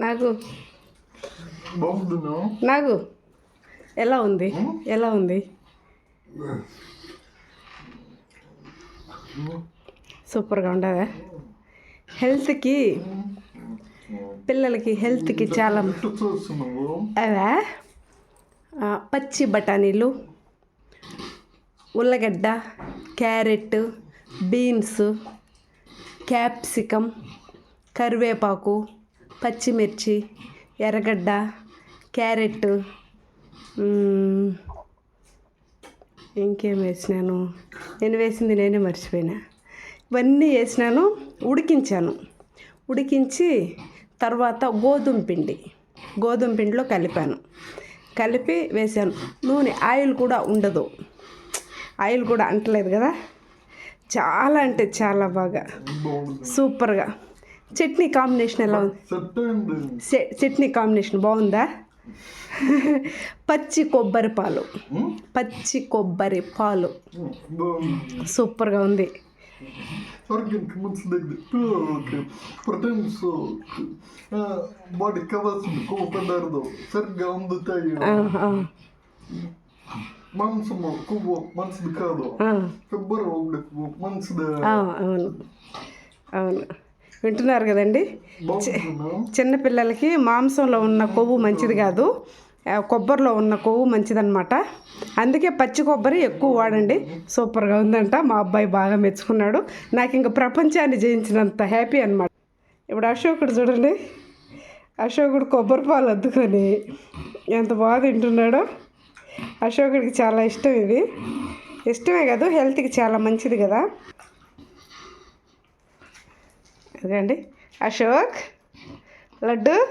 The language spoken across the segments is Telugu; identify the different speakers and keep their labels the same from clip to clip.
Speaker 1: నాకు నాకు ఎలా ఉంది? ఎలా ఉంది? సూపర్గా ఉండదా హెల్త్కి పిల్లలకి హెల్త్కి చాలా అవా? పచ్చి బఠానీలు ఉల్లగడ్డ క్యారెట్ బీన్స్ క్యాప్సికమ్ కరివేపాకు పచ్చిమిర్చి ఎర్రగడ్డ క్యారెట్ ఇంకేం వేసినాను? నేను వేసింది నేనే మర్చిపోయినా. ఇవన్నీ వేసినాను ఉడికించాను. ఉడికించి తర్వాత గోధుమ పిండి గోధుమ పిండిలో కలిపాను. కలిపి వేసాను. నూనె ఆయిల్ కూడా ఉండదు. ఆయిల్ కూడా అంటలేదు కదా? చాలా అంటే చాలా బాగా. సూపర్గా. చట్నీ కాంబినేషన్ ఎలా ఉంది? చట్నీ కాంబినేషన్ బాగుందా? పచ్చి కొబ్బరి పాలు. పచ్చి కొబ్బరి పాలు. సూపర్గా ఉంది.
Speaker 2: బాడీ కావాల్సింది కొవ్వు పదార్థం సరిగ్గా అందుతాయి. మాంసము కొవ్వు కాదు. కొబ్బరి
Speaker 1: అవును. అవును. వింటున్నారు కదండి? చిన్నపిల్లలకి మాంసంలో ఉన్న కొవ్వు మంచిది కాదు. కొబ్బరిలో ఉన్న కొవ్వు మంచిదన్నమాట. అందుకే పచ్చి కొబ్బరి ఎక్కువ వాడండి. సూపర్గా ఉందంట. మా అబ్బాయి బాగా మెచ్చుకున్నాడు. నాకు ఇంకా ప్రపంచాన్ని జయించినంత హ్యాపీ అనమాట ఇప్పుడు అశోకుడు చూడండి. అశోకుడు కొబ్బరి పాలు అద్దుకొని ఎంత బాగా తింటున్నాడో. అశోకుడికి చాలా ఇష్టం ఇది. ఇష్టమే కాదు హెల్త్కి చాలా మంచిది కదా. అదండి అశోక్ లడ్డు.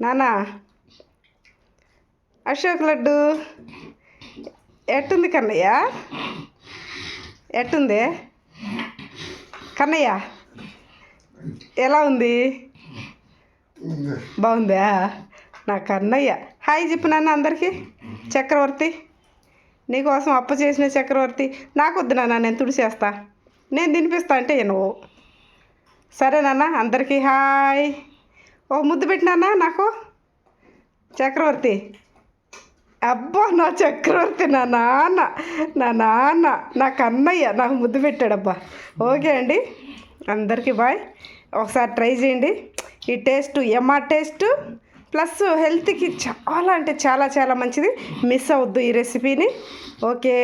Speaker 1: నానా. అశోక్ లడ్డు. ఎట్టుంది కన్నయ్య? ఎట్టుంది? కన్నయ్య ఎలా ఉంది? బాగుందా? నా కన్నయ్య. హాయ్ చెప్పు నాన్న అందరికీ. చక్రవర్తి నీకోసం అప్ప చేసిన చక్రవర్తి. నాకు వద్దు నాన్న నేను తుడిచేస్తా. నేను తినిపిస్తా అంటే నువ్వు సరే నాన్న అందరికీ హాయ్. ఓ ముద్దు పెట్టినానా నాకు? చక్రవర్తి. అబ్బా నా చక్రవర్తి నా నాన్న నా నాన్న నా కన్నయ్య నాకు ముద్దు పెట్టాడబ్బా. ఓకే అండి అందరికీ బాయ్. ఒకసారి ట్రై చేయండి. ఈ టేస్ట్ ఎమ్మా టేస్ట్ ప్లస్ హెల్త్కి చాలా అంటే చాలా చాలా మంచిది. మిస్ అవద్దు ఈ రెసిపీని. ఓకే.